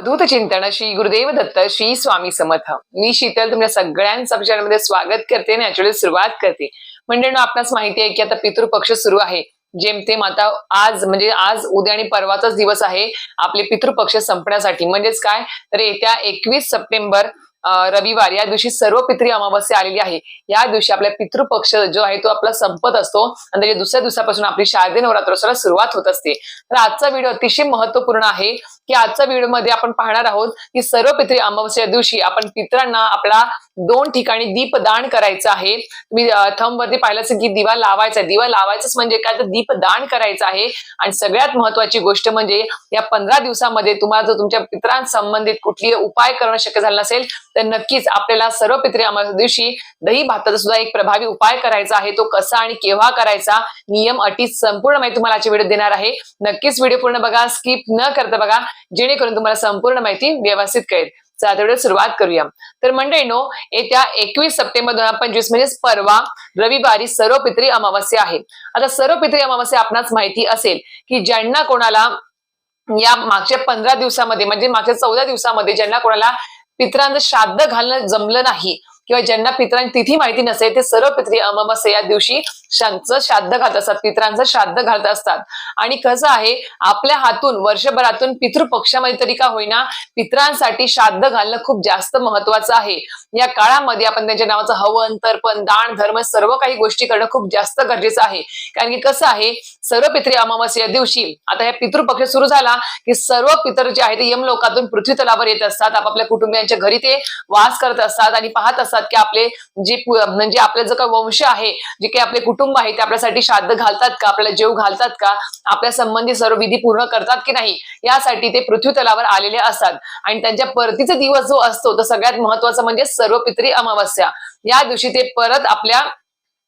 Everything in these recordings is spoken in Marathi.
अवधूत चिंतन श्री गुरुदेव दत्त श्री स्वामी समर्थ. मी शीतल तुमच्या सगळ्यांचं आमच्या स्वागत करते नॅचरली सुरुवात करते. म्हणजे आपणास माहिती आहे की आता पितृपक्ष सुरू आहे. जेमतेम आता आज म्हणजे आज उद्या आणि परवाचाच दिवस आहे आपले पितृपक्ष संपण्यासाठी. म्हणजेच काय? तर येत्या एकवीस सप्टेंबर रविवार या दिवशी सर्व पितरी अमावस्या आलेली आहे. या दिवशी आपला पितृपक्ष जो आहे तो आपला संपत असतो. आणि त्याच्या दुसऱ्या दिवसापासून आपली शारदीय नवरात्रोत्सवाला सुरुवात होत असते. तर आजचा व्हिडिओ अतिशय महत्त्वपूर्ण आहे की आजच्या व्हिडिओमध्ये आपण पाहणार आहोत की सर्व पितरी अमावस्या दिवशी आपण पितरांना आपला दोन ठिकाणी दीपदान करायचं आहे. तुम्ही थंब वरती पाहिलं असेल की दिवा लावायचा दिवा लावायचंच म्हणजे काय? तर दीपदान करायचं आहे. आणि सगळ्यात महत्वाची गोष्ट म्हणजे या पंधरा दिवसामध्ये तुम्हाला जर तुमच्या पित्रांसंबंधित कुठली उपाय करणं शक्य झालं नसेल तर नक्कीच आपल्याला सर्व पितृ अमावस्या दिवशी दही भाताचा सुद्धा एक प्रभावी उपाय करायचा आहे. तो कसा आणि केव्हा करायचा नियम अटी संपूर्ण माहिती तुम्हाला आजची व्हिडिओ देणार आहे. नक्कीच व्हिडिओ पूर्ण बघा स्किप न करता बघा जेणेकरून तुम्हाला संपूर्ण माहिती व्यवस्थित कळेल. चला सुरुवात करूया. तर मंडळीनो येत्या एकवीस सप्टेंबर दोन हजार पंचवीस म्हणजेच परवा रविवारी सर्व पित्री अमावस्या आहे. आता सर्व पित्री अमावस्या आपणास माहिती असेल की ज्यांना कोणाला या मागच्या पंधरा दिवसामध्ये म्हणजे मागच्या चौदा दिवसामध्ये ज्यांना कोणाला पित्रांचं श्राद्ध घालणं जमलं नाही. किंवा ज्यांना पित्रांची तिथी माहिती नसेल ते सर्व पित्री अमावस्या या दिवशी शांचं श्राद्ध घालत असतात पित्रांचं श्राद्ध घालत असतात. आणि कसं आहे आपल्या हातून वर्षभरातून पितृपक्षामध्ये तरी का होईना पित्रांसाठी श्राद्ध घालणं खूप जास्त महत्वाचं आहे. या काळामध्ये आपण त्यांच्या नावाचं हवन तर्पण दान धर्म सर्व काही गोष्टी करणं खूप जास्त गरजेचं आहे. कारण की कसं आहे सर्व पित्री अमावस्या दिवशी आता ह्या पितृपक्ष सुरू झाला की सर्व पितर जे आहे ते यमलोकातून पृथ्वी तलावर येत असतात आपापल्या कुटुंबियांच्या घरी ते वास करत असतात आणि पाहत असतात. की आपले म्हणजे जे म्हणजे आपले जो काही वंश आहे जे काही आपले कुटुंब आहे ते आपल्यासाठी श्राद्ध घालतात का? आपल्याला जीव घालतात का? आपल्या संबंधी सर्व विधी पूर्ण करतात की नाही? यासाठी ते पृथ्वी तलावर आलेले असतात. आणि त्यांच्या परतीचा दिवस जो असतो तो सगळ्यात महत्त्वाचा म्हणजे सर्व पित्री अमावस्या. या दिवशी ते परत आपल्या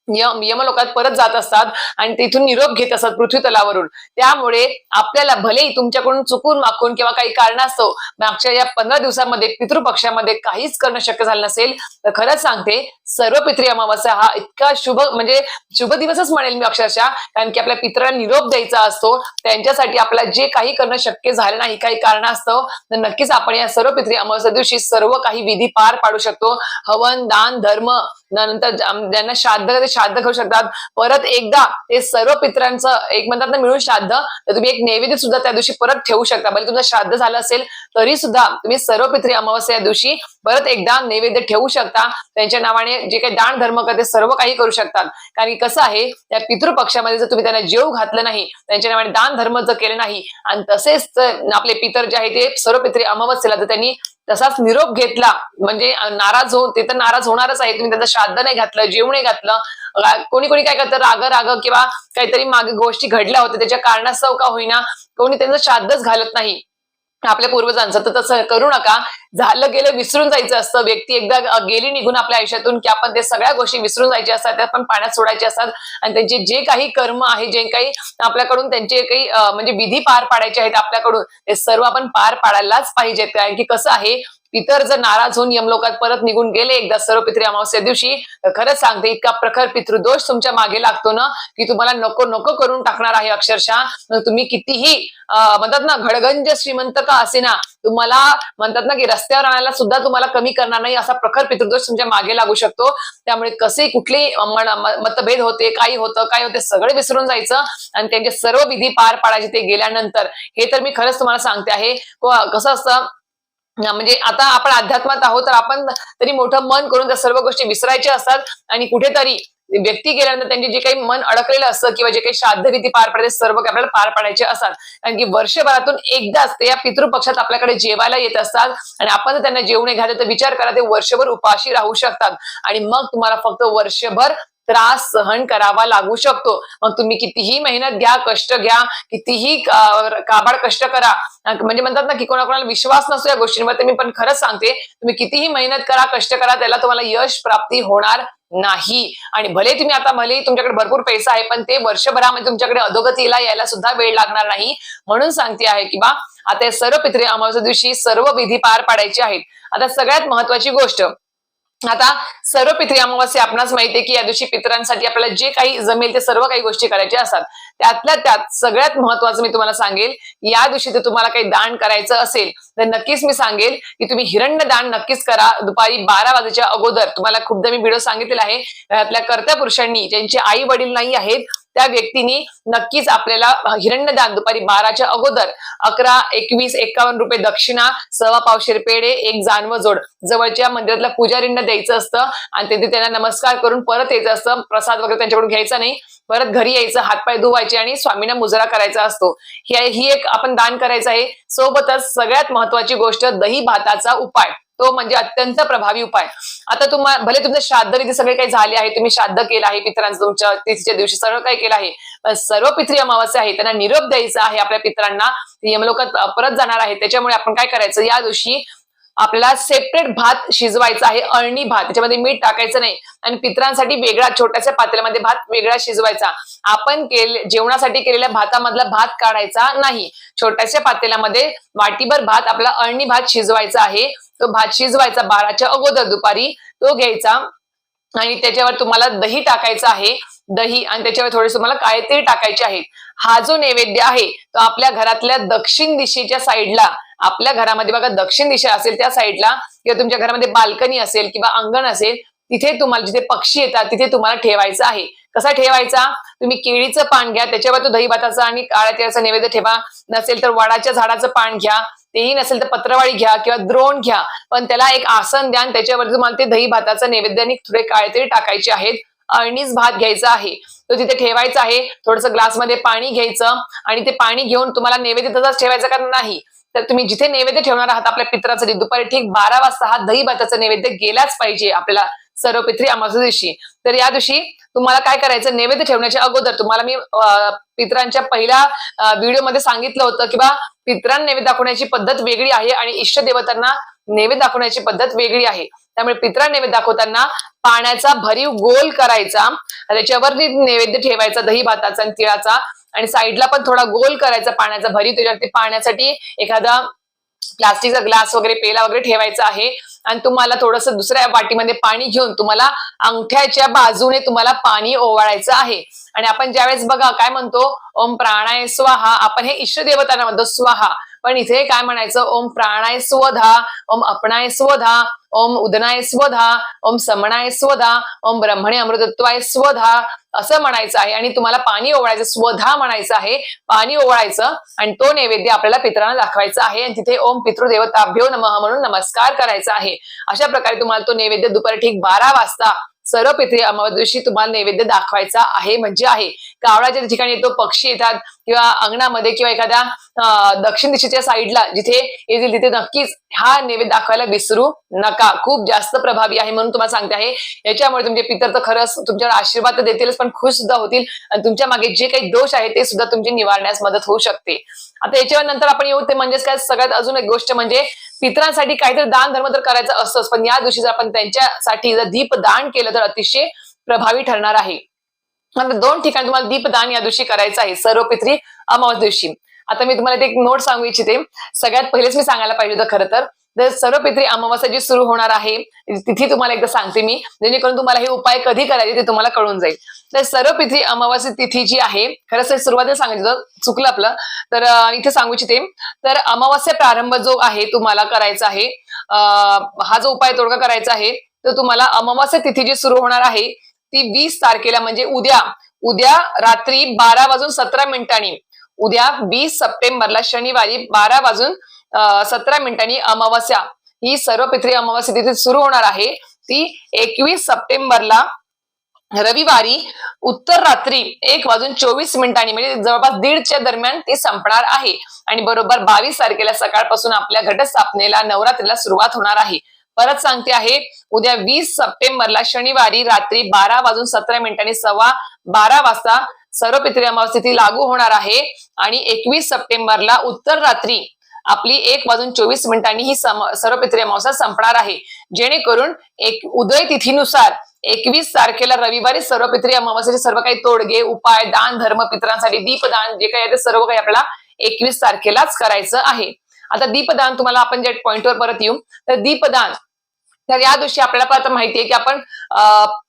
यम यमलोकात परत जात असतात आणि तिथून निरोप घेत असतात पृथ्वी तलावरून त्यामुळे आपल्याला भलेही तुमच्याकडून चुकून माकून किंवा काही कारणास्तव मागच्या या पंधरा दिवसामध्ये पितृपक्षामध्ये काहीच करणं शक्य झालं नसेल तर खरंच सांगते सर्व पितृ अमावस्या हा इतका शुभ म्हणजे शुभ दिवसच म्हणेल मी अक्षरशः कारण की आपल्या पितरांना निरोप द्यायचा असतो त्यांच्यासाठी आपल्याला जे काही करणं शक्य झालं नाही काही कारणास्तव तर नक्कीच आपण या सर्व पितृ अमावस्या दिवशी सर्व काही विधी पार पाडू शकतो. हवन दान धर्म नंतर ज्यांना श्राद्ध ते श्राद्ध करू शकतात. परत एकदा ते सर्व पितरांचं एक म्हणतात ना मिळून श्राद्ध तर तुम्ही एक नैवेद्य सुद्धा त्या दिवशी परत ठेवू शकता. म्हणजे तुमचं श्राद्ध झालं असेल तरी सुद्धा तुम्ही सर्व पित्री अमावस्या या दिवशी परत एकदा नैवेद्य ठेवू शकता. त्यांच्या नावाने जे काही दान धर्म करते सर्व काही करू शकतात. कारण की कसं आहे त्या पितृपक्षामध्ये जर तुम्ही त्यांना जेव घातलं नाही त्यांच्या नावाने दान धर्म जर केले नाही आणि तसेच आपले पितर जे आहे ते सर्व पित्री अमावस्येला जर त्यांनी तसाच निरोप घेतला. म्हणजे नाराज होऊन ते तर नाराज होणारच आहे. तुम्ही त्यांचं श्राद्ध नाही घातलं जेवण नाही घातलं कोणी कोणी काय करतं? राग राग किंवा काहीतरी मागे गोष्टी घडल्या होत्या. त्याच्या कारणास्तव का होईना कोणी त्यांचं श्राद्धच घालत नाही. आपल्या पूर्वजांचं. तर तसं करू नका. झालं गेलं विसरून जायचं असतं. व्यक्ती एकदा गेली निघून आपल्या आयुष्यातून की आपण ते सगळ्या गोष्टी विसरून जायच्या असतात. त्या पण पाण्यात सोडायचे असतात. आणि त्यांचे जे काही कर्म आहे जे काही आपल्याकडून त्यांचे काही म्हणजे विधी पार पाडायचे आहेत आपल्याकडून ते सर्व आपण पार पाडायलाच पाहिजेत. कारण की कसं आहे पितर जर नाराज होऊन यमलोकात परत निघून गेले एकदा सर्व पितृ अमावस्या दिवशी खरंच सांगते इतका प्रखर पितृदोष तुमच्या मागे लागतो ना की तुम्हाला नको नको करून टाकणार आहे अक्षरशः. तुम्ही कितीही म्हणतात ना घडगंज श्रीमंत का असे ना तुम्हाला म्हणतात ना की रस्त्यावर आणायला सुद्धा तुम्हाला कमी करणार नाही असा प्रखर पितृदोष तुमच्या मागे लागू शकतो. त्यामुळे कसे कुठले म- मतभेद होते काही होतं काय होते सगळे विसरून जायचं आणि त्यांचे सर्व विधी पार पाडायचे ते गेल्यानंतर. हे तर मी खरंच तुम्हाला सांगते आहे. कसं असतं म्हणजे आता आपण अध्यात्मात आहोत तर आपण तरी मोठं मन करून त्या सर्व गोष्टी विसरायच्या असतात. आणि कुठेतरी व्यक्ती गेल्यानंतर त्यांचे जे काही मन अडकलेलं असतं किंवा जे काही श्राद्ध रीती पार पडते सर्व काही आपल्याला पार पाडायचे असतात. कारण की वर्षभरातून एकदाच ते या पितृपक्षात आपल्याकडे जेवायला येत असतात. आणि आपण जर त्यांना जेवू नाही घातलं तर विचार करा ते वर्षभर उपाशी राहू शकतात. आणि मग तुम्हाला फक्त वर्षभर त्रास सहन करावा लागू शकतो. मग तुम्ही कितीही मेहनत घ्या कष्ट घ्या कितीही काबाड कष्ट करा. म्हणजे म्हणतात ना की कोणाकोणाला विश्वास नसतो या गोष्टींवर ते मी पण खरंच सांगते तुम्ही कितीही मेहनत करा कष्ट करा त्याला तुम्हाला यश प्राप्ती होणार नाही. आणि भले तुम्ही आता भले तुमच्याकडे भरपूर पैसा आहे पण ते वर्षभरामध्ये तुमच्याकडे अधोगतीला यायला सुद्धा वेळ लागणार नाही. म्हणून सांगते आहे की बा आता या सर्व पित्रे अमावस्या दिवशी सर्व विधी पार पाडायचे आहेत. आता सगळ्यात महत्वाची गोष्ट आता सर्व पितृ अमावस्या आपणास माहितीये की या दिवशी पितरांसाठी आपल्याला जे काही जमेल ते सर्व काही गोष्टी करायच्या असतात. त्यातल्या त्यात सगळ्यात महत्वाचं मी तुम्हाला सांगेल या दिवशी जर तुम्हाला काही दान करायचं असेल तर नक्कीच मी सांगेल की तुम्ही हिरण्य दान नक्कीच करा. दुपारी बारा वाजेच्या अगोदर तुम्हाला खूपदा मी व्हिडिओ सांगितलेला आहे आपल्या कर्त्या पुरुषांनी ज्यांचे आई वडील नाही आहेत त्या व्यक्तींनी नक्कीच आपल्याला हिरण्यदान दुपारी बाराच्या अगोदर अकरा एकवीस एकावन्न रुपये दक्षिणा सव्वा पावशेर पेढे एक जानव जोड जवळच्या मंदिरातल्या पुजारींना द्यायचं असतं आणि तिथे त्यांना नमस्कार करून परत यायचं असतं. प्रसाद वगैरे त्यांच्याकडून घ्यायचा नाही. परत घरी यायचं हातपाय धुवायचे आणि स्वामींना मुजरा करायचा असतो. ही ही एक आपण दान करायचं आहे. सोबतच सगळ्यात महत्वाची गोष्ट दही भाताचा उपाय. तो म्हणजे अत्यंत प्रभावी उपाय. आता तुम्हाला भले तुमचं श्राद्ध इथे सगळे काही झाले आहे तुम्ही श्राद्ध केलं आहे पितरांचं तुमच्या तिथीच्या दिवशी सर्व काही केलं आहे. पण सर्व पित्री अमावस्या आहे त्यांना निरोप द्यायचा आहे आपल्या पितरांना. यमलोकात परत जाणार आहे त्याच्यामुळे आपण काय करायचं? या दिवशी आपल्याला सेपरेट भात शिजवायचा आहे अळणी भात. त्याच्यामध्ये मीठ टाकायचं नाही. आणि पितरांसाठी वेगळा छोट्याशा पातेल्यामध्ये भात वेगळा शिजवायचा. आपण केले जेवणासाठी केलेल्या भातामधला भात काढायचा नाही. छोट्याशा पातेल्यामध्ये वाटीभर भात आपला अळणी भात शिजवायचा आहे. तो भात शिजवायचा बाराच्या अगोदर दुपारी तो घ्यायचा आणि त्याच्यावर तुम्हाला दही टाकायचं आहे. दही आणि त्याच्यावर थोडेसे तुम्हाला काळे टाकायचे आहेत. हा जो नैवेद्य आहे तो आपल्या घरातल्या दक्षिण दिशेच्या साईडला आपल्या घरामध्ये बघा दक्षिण दिशा असेल त्या साईडला किंवा तुमच्या घरामध्ये बाल्कनी असेल किंवा अंगण असेल तिथे तुम्हाला जिथे पक्षी येतात तिथे तुम्हाला ठेवायचं आहे. कसा ठेवायचा? तुम्ही केळीचं पान घ्या त्याच्यावर तो दही भाताचा आणि काळ्या तेलाचा नैवेद्य ठेवा. नसेल तर वडाच्या झाडाचं पान घ्या. तेही नसेल तर पत्रवाळी घ्या किंवा द्रोण घ्या. पण त्याला एक आसन द्या आणि त्याच्यावर तुम्हाला ते दही भाताचा नैवेद्य आणि थोडे काळे टाकायचे आहेत. अळणीच भात घ्यायचा आहे. तो तिथे ठेवायचा आहे. थोडस ग्लासमध्ये पाणी घ्यायचं आणि ते पाणी घेऊन तुम्हाला नैवेद्य तसाच ठेवायचा का नाही. तर तुम्ही जिथे नैवेद्य ठेवणार आहात आपल्या पित्रासाठी दुपारी ठीक बारा वाजता हा दही भाताचा नैवेद्य गेलाच पाहिजे आपल्याला सर्व पित्री अमावस्या दिवशी. तर या दिवशी तुम्हाला काय करायचं? नैवेद्य ठेवण्याच्या अगोदर तुम्हाला मी पित्रांच्या पहिल्या व्हिडिओमध्ये सांगितलं होतं की बा पित्रांना नैवेद्य दाखवण्याची पद्धत वेगळी आहे आणि इष्ट देवतांना नैवेद्य दाखवण्याची पद्धत वेगळी आहे. त्यामुळे पित्रा नैवेद्य दाखवताना पाण्याचा भरीव गोल करायचा त्याच्यावर नैवेद्य ठेवायचा दही भाताचा आणि तिळाचा आणि साईडला पण थोडा गोल करायचा पाण्याचा भरीव त्याच्यावरती पाण्यासाठी एखादा प्लास्टिकचा ग्लास वगैरे पेला वगैरे ठेवायचा आहे. आणि तुम्हाला थोडस दुसऱ्या वाटीमध्ये पाणी घेऊन तुम्हाला अंगठ्याच्या बाजूने तुम्हाला पाणी ओवाळायचं आहे. आणि आपण ज्यावेळेस बघा काय म्हणतो? ओम प्राणाय स्वाहा. आपण हे इष्ट देवतांना म्हणतो स्वाहा. पण इथे काय म्हणायचं? ओम प्राणाय स्वधा ओम अपणाय स्वधा ओम उदनाय स्वधा ओम समणाय स्वधा ओम ब्रह्मणे अमृतत्वाय स्वधा असं म्हणायचं आहे. आणि तुम्हाला पाणी ओवळायचं स्वधा म्हणायचं आहे. पाणी ओवळायचं आणि तो नैवेद्य आपल्याला पित्रांना दाखवायचा आहे. आणि तिथे ओम पितृदेवताभ्यो नमः म्हणून नमस्कार करायचा आहे. अशा प्रकारे तुम्हाला तो नैवेद्य दुपारी ठीक बारा वाजता सर्व पित्री अमावस्या दिवशी तुम्हाला नैवेद्य दाखवायचा आहे म्हणजे आहे. कावळाच्या ठिकाणी येतो पक्षी येतात किंवा अंगणामध्ये किंवा एखाद्या दक्षिण दिशेच्या साईडला जिथे येतील तिथे नक्कीच हा नैवेद्य दाखवायला विसरू नका. खूप जास्त प्रभावी आहे म्हणून तुम्हाला सांगते आहे. याच्यामुळे तुमचे पितर तर खरंच तुमच्यावर आशीर्वाद तर देतीलच पण खुश सुद्धा होतील आणि तुमच्या मागे जे काही दोष आहे ते सुद्धा तुमचे निवारण्यास मदत होऊ शकते. आता याच्यावर नंतर आपण येऊ ते म्हणजेच काय? सगळ्यात अजून एक गोष्ट म्हणजे पितरांसाठी काहीतरी दान धर्म तर करायचं असतोच पण या दिवशी जर आपण त्यांच्यासाठी जर दीप दान केलं तर अतिशय प्रभावी ठरणार आहे. दोन ठिकाणी तुम्हाला दीपदान या दिवशी करायचं आहे सर्व पित्री अमावस दिवशी. आता मी तुम्हाला एक नोट सांगू इच्छिते. सगळ्यात पहिलेच मी सांगायला पाहिजे होतं खरं तर तर सर्व पित्री अमावस्या जी सुरू होणार आहे तिथे तुम्हाला एकदा सांगते मी. जेणेकरून तुम्हाला हे उपाय कधी करायचे ते तुम्हाला कळून जाईल. तर सर्व पित्री अमावस्या तिथी जी आहे खरंच सुरुवातीला सांगितलं चुकलं आपलं. तर इथे सांगू इच्छिते. तर अमावास्या प्रारंभ जो आहे तुम्हाला करायचा आहे हा जो उपाय तोडगा करायचा आहे तर तुम्हाला अमावास्या तिथी जी सुरू होणार आहे ती वीस तारखेला म्हणजे उद्या उद्या रात्री बारा वाजून सतरा मिनिटांनी उद्या वीस सप्टेंबरला शनिवारी बारा वाजून सतरा मिनिटांनी अमावस्या. ही सर्व पित्री अमावस्या तिथे सुरू होणार आहे. ती एकवीस सप्टेंबरला रविवारी उत्तर रात्री एक वाजून चोवीस मिनिटांनी म्हणजे जवळपास दीडच्या दरम्यान ती संपणार आहे. आणि बरोबर बावीस तारखेला सकाळपासून आपल्या घटस्थापनेला नवरात्रीला सुरुवात होणार आहे. परत सांगते आहे उद्या वीस सप्टेंबरला शनिवारी रात्री बारा वाजून सतरा मिनिटांनी सव्वा बारा वाजता सर्व पित्री अमावस्या लागू होणार आहे. आणि एकवीस सप्टेंबरला उत्तर रात्री आपली एक वाजून चोवीस मिनिटांनी ही सर्व पित्री अमावस्या संपणार आहे. जेणेकरून एक उदय तिथीनुसार एकवीस तारखेला रविवारी सर्व पित्री अमावस्याचे सर्व काही तोडगे उपाय दान धर्म पित्रांसाठी दीपदान जे काही आहे ते सर्व काही आपल्याला एकवीस तारखेलाच करायचं आहे. आता दीपदान तुम्हाला आपण जे पॉइंटवर परत येऊ तर दीपदान तर या दिवशी आपल्याला पण आता माहिती आहे की आपण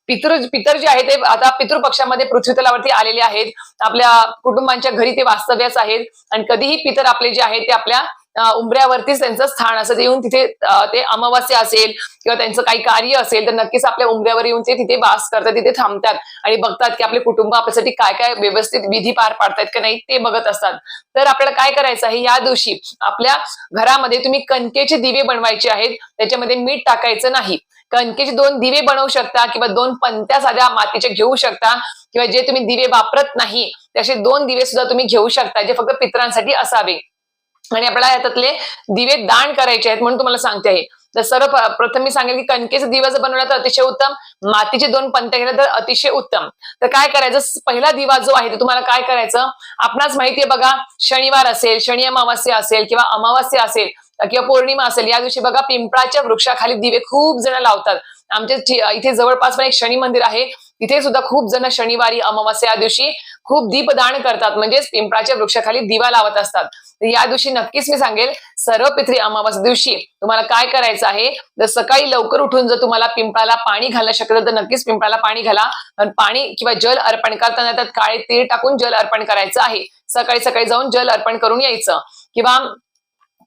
पितृ पितर जे आहे ते आता पितृपक्षामध्ये पृथ्वी तलावरती आलेले आहेत. आपल्या कुटुंबांच्या घरी ते वास्तव्यास आहेत. आणि कधीही पितर आपले जे आहेत ते आपल्या उंबऱ्यावरतीच त्यांचं स्थान असं येऊन तिथे ते अमावास्या असेल किंवा त्यांचं काही कार्य असेल तर नक्कीच आपल्या उंबऱ्यावर येऊन ते तिथे वास करतात तिथे थांबतात आणि बघतात की आपले कुटुंब आपल्यासाठी काय काय व्यवस्थित विधी पार पाडतायत का नाही ते बघत असतात. तर आपल्याला काय करायचं आहे? या दिवशी आपल्या घरामध्ये तुम्ही कणकेचे दिवे बनवायचे आहेत त्याच्यामध्ये मीठ टाकायचं नाही. कणकेचे दोन दिवे बनवू शकता किंवा दोन पंत्या साध्या मातीचे घेऊ शकता किंवा जे तुम्ही दिवे वापरत नाही त्याचे दोन दिवे सुद्धा तुम्ही घेऊ शकता जे फक्त पितरांसाठी असावे. आणि आपल्याला याच्यातले दिवे दान करायचे आहेत म्हणून तुम्हाला सांगते आहे. तर सर्व प्रथम मी सांगेल की कणकेचा दिवा जर बनवला तर अतिशय उत्तम मातीचे दोन पंत्या केल्या तर अतिशय उत्तम. तर काय करायचं? पहिला दिवा जो आहे तो तुम्हाला काय करायचं? आपणास माहितीये बघा शनिवार असेल शनी अमावास्या असेल किंवा अमावास्या असेल किंवा पौर्णिमा असेल या दिवशी बघा पिंपळाच्या वृक्षाखाली दिवे खूप जण लावतात. आमच्या इथे जवळपास पण एक शनी मंदिर आहे. तिथे सुद्धा खूप जण शनिवारी अमावास्या या दिवशी खूप दीपदान करतात. म्हणजेच पिंपळाच्या वृक्षाखाली दिवा लावत असतात. तर या दिवशी नक्कीच मी सांगेल सर्व पित्री अमावास्या दिवशी तुम्हाला काय करायचं आहे? जर सकाळी लवकर उठून जर तुम्हाला पिंपळाला पाणी घालणं शक्य तर नक्कीच पिंपळाला पाणी घाला. आणि पाणी किंवा जल अर्पण करताना त्यात काळे तीळ टाकून जल अर्पण करायचं आहे. सकाळी सकाळी जाऊन जल अर्पण करून यायचं. किंवा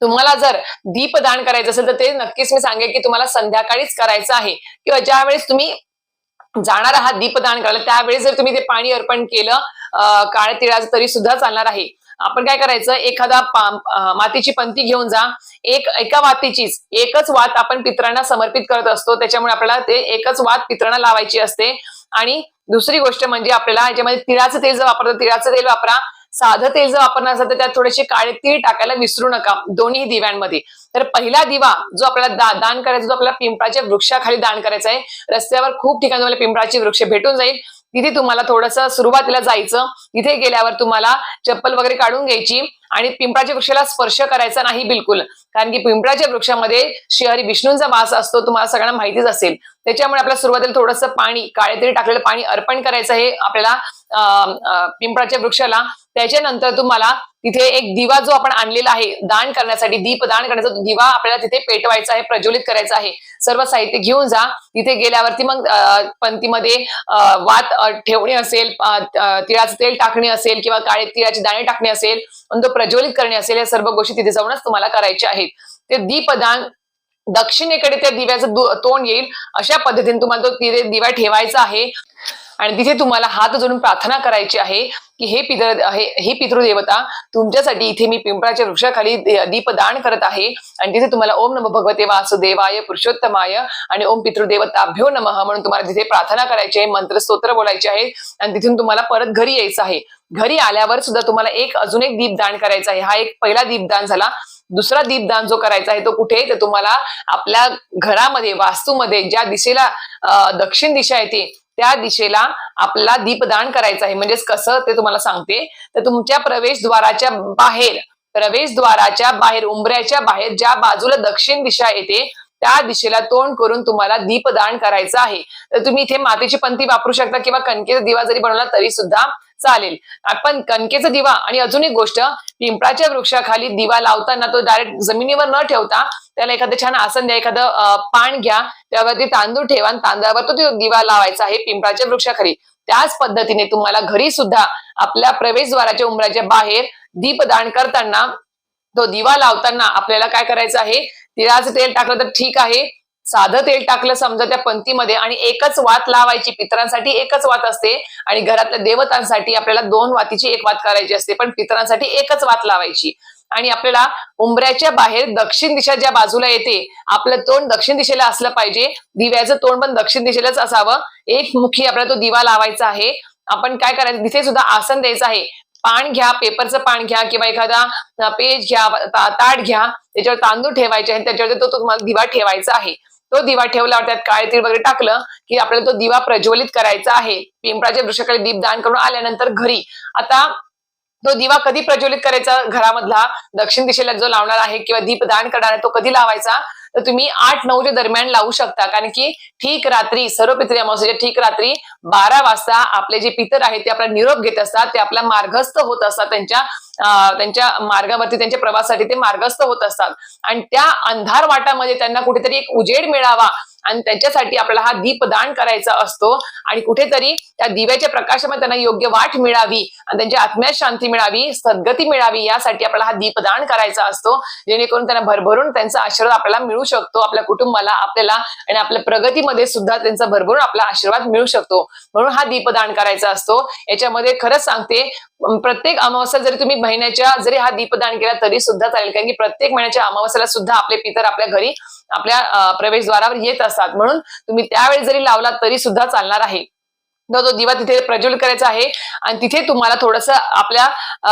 तुम्हाला जर दीपदान करायचं असेल तर ते नक्कीच मी सांगेल की तुम्हाला संध्याकाळीच करायचं आहे. किंवा ज्या वेळेस तुम्ही जाणार आहात दीपदान करायला. त्यावेळेस जर तुम्ही ते पाणी अर्पण केलं काळ काळ्या तिळाचं तरी सुद्धा चालणार आहे. आपण काय करायचं? एखादा मातीची पंती घेऊन जा. एक एका वातीचीच एकच वात आपण पित्रांना समर्पित करत असतो. त्याच्यामुळे आपल्याला ते एकच वात पित्रांना लावायची असते. आणि दुसरी गोष्ट म्हणजे आपल्याला याच्यामध्ये तिळाचं तेल जर वापरतो तिळाचं तेल वापरा. साधं तेल जर वापरणार असेल तर त्यात थोडेसे काळे तीळ टाकायला विसरू नका दोन्ही दिव्यांमध्ये. तर पहिला दिवा जो आपल्याला दा- दान करायचा जो आपल्याला पिंपळाच्या वृक्षाखाली दान करायचा आहे रस्त्यावर खूप ठिकाणी तुम्हाला पिंपळाची वृक्ष भेटून जाईल. तिथे तुम्हाला थोडंसं सुरुवातीला जायचं तिथे गेल्यावर तुम्हाला चप्पल वगैरे काढून घ्यायची आणि पिंपळाच्या वृक्षाला स्पर्श करायचा नाही बिलकुल. कारण की पिंपळाच्या वृक्षामध्ये श्रीहरी विष्णूंचा वास असतो तुम्हाला सगळ्यांना माहितीच असेल. त्याच्यामुळे आपल्या सुरुवातीला थोडंसं पाणी काळेतरी टाकलेलं पाणी अर्पण करायचं हे आपल्याला पिंपळाच्या वृक्षाला. त्याच्यानंतर तुम्हाला तिथे एक दिवा जो आपण आणलेला आहे दान करण्यासाठी दीप दान करण्याचा दिवा आपल्याला तिथे पेटवायचा आहे प्रज्वलित करायचा आहे. सर्व साहित्य घेऊन जा. तिथे गेल्यावरती मग पंथीमध्ये पंक्तीमध्ये वात ठेवणे असेल तिळाचं तेल टाकणे असेल किंवा काळे तिळाचे दाणे टाकणे असेल तो प्रज्वलित करणे असेल या सर्व गोष्टी तिथे जाऊनच तुम्हाला करायच्या आहेत. ते दीपदान दक्षिणेकडे त्या दिव्याचं तोंड येईल अशा पद्धतीने तुम्हाला तो तिथे दिवा ठेवायचा आहे. आणि तिथे तुम्हाला हात जोडून प्रार्थना करायची आहे की हे पितर हे हे पितृदेवता तुमच्यासाठी इथे मी पिंपळाच्या वृक्षाखाली दीपदान करत आहे. आणि तिथे तुम्हाला ओम नम भगवते वासुदेवाय पुरुषोत्तमाय आणि ओम पितृदेवताभ्यो नमः म्हणून तुम्हाला तिथे प्रार्थना करायची आहे मंत्र स्तोत्र बोलायचे आहे आणि तिथून तुम्हाला परत घरी यायचं आहे. घरी आल्यावर सुद्धा तुम्हाला एक अजून एक दीपदान करायचं आहे. हा एक पहिला दीपदान झाला. दुसरा दीपदान जो करायचा आहे तो कुठे तर तुम्हाला आपल्या घरामध्ये वास्तूमध्ये ज्या दिशेला दक्षिण दिशा येते त्या दिशेला आपला दीपदान करायचं आहे. म्हणजेच कसं? ते तुम्हाला सांगते. तर तुमच्या प्रवेशद्वाराच्या बाहेर प्रवेशद्वाराच्या बाहेर उंबऱ्याच्या बाहेर ज्या बाजूला दक्षिण दिशा येते त्या दिशेला तोंड करून तुम्हाला दीपदान करायचं आहे. तर तुम्ही इथे मातीची पंथी वापरू शकता किंवा कणकेचा दिवा जरी बनवला तरी सुद्धा चालेल. आपण कणकेचा दिवा आणि अजून एक गोष्ट पिंपळाच्या वृक्षाखाली दिवा लावताना तो डायरेक्ट जमिनीवर न ठेवता त्याला एखादं छान आसन द्या एखादं पान घ्या त्यावरती तांदूळ ठेवा आणि तांदळावर तो तो दिवा लावायचा आहे पिंपळाच्या वृक्षाखाली. त्याच पद्धतीने तुम्हाला घरी सुद्धा आपल्या प्रवेशद्वाराच्या उंबराच्या बाहेर दीपदान करताना तो दिवा लावताना आपल्याला काय करायचं आहे? तिळाचं तेल टाकलं तर ठीक आहे. साधं तेल टाकलं समजा त्या पंक्तीमध्ये आणि एकच वात लावायची पितरांसाठी एकच वात असते आणि घरातल्या देवतांसाठी आपल्याला दोन वातीची एक वात करायची असते पण पितरांसाठी एकच वात लावायची. आणि आपल्याला उंबऱ्याच्या बाहेर दक्षिण दिशा ज्या बाजूला येते आपलं तोंड दक्षिण दिशेला असलं पाहिजे. दिव्याचं तोंड पण दक्षिण दिशेलाच असावं. एक मुखी आपल्याला तो दिवा लावायचा आहे. आपण काय करायचं तिथे सुद्धा आसन द्यायचं आहे. पान घ्या पेपरचं पान घ्या किंवा एखादा पेज घ्या ताट घ्या. त्याच्यावर तांदूळ ठेवायचे आणि त्याच्यावर तो तो तुम्हाला दिवा ठेवायचा आहे. तो दिवा ठेवला त्यात काळे तीळ वगैरे टाकलं की आपल्याला तो दिवा प्रज्वलित करायचा आहे. पिंपळाच्या वृक्षाकडे दीपदान करून आल्यानंतर घरी. आता तो दिवा कधी प्रज्वलित करायचा? घरामधला दक्षिण दिशेला जो लावणार आहे किंवा दीपदान करणार आहे तो कधी लावायचा? तर तुम्ही आठ नऊच्या दरम्यान लावू शकता. कारण की ठीक रात्री सर्व पितरी अमावस्याच्या ठीक रात्री बारा वाजता आपले जे पितर आहेत ते आपला निरोप घेत असतात ते आपला मार्गस्थ होत असतात त्यांच्या त्यांच्या मार्गावरती त्यांच्या प्रवासासाठी ते मार्गस्थ होत असतात. आणि त्या अंधार वाटामध्ये त्यांना कुठेतरी एक उजेड मिळावा आणि त्यांच्यासाठी आपल्याला हा दीपदान करायचा असतो. आणि कुठेतरी त्या दिव्याच्या प्रकाशामध्ये त्यांना योग्य वाट मिळावी आणि त्यांच्या आत्म्यात शांती मिळावी सद्गती मिळावी यासाठी आपल्याला हा दीपदान करायचा असतो. जेणेकरून त्यांना भरभरून त्यांचा आशीर्वाद आपल्याला मिळू शकतो. आपल्या कुटुंबाला आपल्याला आणि आपल्या प्रगतीमध्ये सुद्धा त्यांचा भरभरून आपला आशीर्वाद मिळू शकतो. म्हणून हा दीपदान करायचा असतो. याच्यामध्ये खरंच सांगते प्रत्येक अमावस्या जरी तुम्ही महिन्याच्या जरी हा दीपदान केला तरी सुद्धा चालेल. कारण की प्रत्येक महिन्याच्या अमावस्याला सुद्धा आपले पितर आपल्या घरी आपल्या प्रवेशद्वारावर येत असतात. म्हणून तुम्ही त्यावेळी जरी लावला तरी सुद्धा चालणार आहे. तो दिवा तिथे प्रज्वलित करायचा आहे आणि तिथे तुम्हाला थोडस आपल्या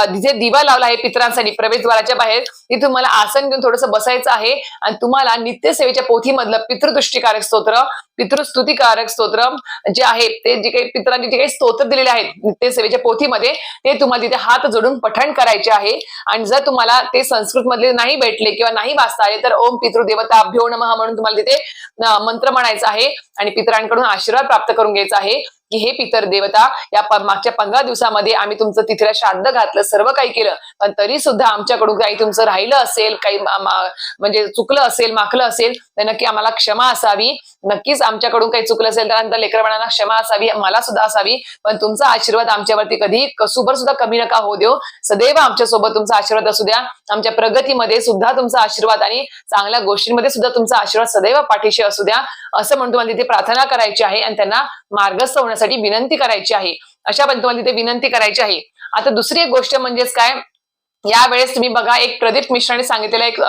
जिथे दिवा लावला आहे पितरांसाठी प्रवेशद्वाराच्या बाहेर तिथे तुम्हाला आसन घेऊन थोडस बसायचं आहे आणि तुम्हाला नित्यसेवेच्या पोथीमधलं पितृदृष्टीकारक स्तोत्र पितृस्तुतीकारक स्तोत्र जे आहे ते जे काही पितरांनी जे काही स्तोत्र दिलेले आहेत नित्यसेवेच्या पोथीमध्ये ते तुम्हाला तिथे हात जोडून पठण करायचे आहे. आणि जर तुम्हाला ते संस्कृत मधले नाही भेटले किंवा नाही वाचता आले तर ओम पितृदेवता अभ्यो नमः म्हणून तुम्हाला तिथे मंत्र म्हणायचा आहे आणि पितरांकडून आशीर्वाद प्राप्त करून घ्यायचा आहे. की हे पितर देवता या मागच्या पंधरा दिवसामध्ये आम्ही तुमचं तिथल्या श्राद्ध घातलं सर्व काही केलं. पण तरी सुद्धा आमच्याकडून काही तुमचं राहिलं असेल काही म्हणजे चुकलं असेल माखलं असेल तर नक्की आम्हाला क्षमा असावी. नक्कीच आमच्याकडून काही चुकलं असेल तर नंतर लेकरबाळांना क्षमा असावी मला सुद्धा असावी. पण तुमचा आशीर्वाद आमच्यावरती कधी कसुभर सुद्धा कमी नका होऊ देऊ. सदैव आमच्यासोबत तुमचा आशीर्वाद असू द्या. आमच्या प्रगतीमध्ये सुद्धा तुमचा आशीर्वाद आणि चांगल्या गोष्टींमध्ये सुद्धा तुमचा आशीर्वाद सदैव पाठीशी असू द्या. असं म्हणून तुम्हाला तिथे प्रार्थना करायची आहे आणि त्यांना मार्गस्थ होण्यासाठी विनंती करायची आहे. अशा पद्धतीने तुम्हाला तिथे विनंती करायची आहे. आता दुसरी एक गोष्ट म्हणजेच काय? यावेळेस तुम्ही बघा एक प्रदीप मिश्राने सांगितलेला एक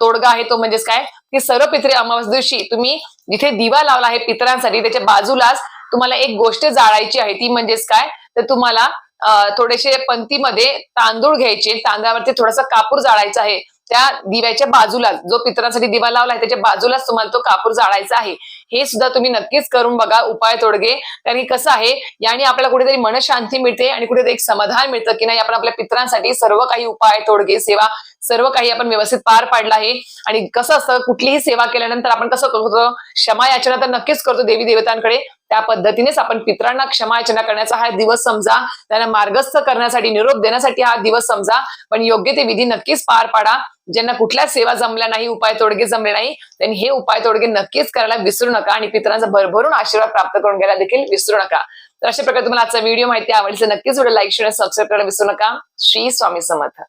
तोडगा आहे तो म्हणजेच काय? की सर्व पित्रे अमावस दिवशी तुम्ही जिथे दिवा लावला आहे पितरांसाठी त्याच्या बाजूलाच तुम्हाला एक गोष्ट जाळायची आहे. ती म्हणजेच काय? तर तुम्हाला थोडेसे पंक्तीमध्ये तांदूळ घ्यायचे. तांदळावरती थोडासा कापूर जाळायचा आहे. त्या दिव्याच्या बाजूला जो पितरांसाठी दिवा लावला आहे त्याच्या बाजूलाच तुम्हाला तो कापूर जाळायचा आहे. हे सुद्धा तुम्ही नक्कीच करून बघा उपाय तोडगे. कारण की कसं आहे याने आपल्याला कुठेतरी मनशांती मिळते आणि कुठेतरी एक समाधान मिळतं की नाही आपण आपल्या पितरांसाठी सर्व काही उपाय तोडगे सेवा सर्व काही आपण व्यवस्थित पार पाडलं आहे. आणि कसं असतं कुठलीही सेवा केल्यानंतर आपण कसं करतो क्षमा याचना तर नक्कीच करतो देवी देवतांकडे त्या पद्धतीनेच आपण पितरांना क्षमायचना करण्याचा हा दिवस समजा त्यांना मार्गस्थ करण्यासाठी निरोप देण्यासाठी हा दिवस समजा. पण योग्य ते विधी नक्कीच पार पाडा. ज्यांना कुठल्या सेवा जमल्या नाही उपाय तोडगे जमले नाही त्यांनी हे उपाय तोडगे नक्कीच करायला विसरू नका आणि पितरांचा भरभरून आशीर्वाद प्राप्त करून घ्यायला देखील विसरू नका. तर अशा प्रकारे तुम्हाला आजचा व्हिडिओ माहिती आवडली तर नक्कीच व्हिडिओ लाईक शेअर सबस्क्राईब करायला विसरू नका. श्री स्वामी समर्थ.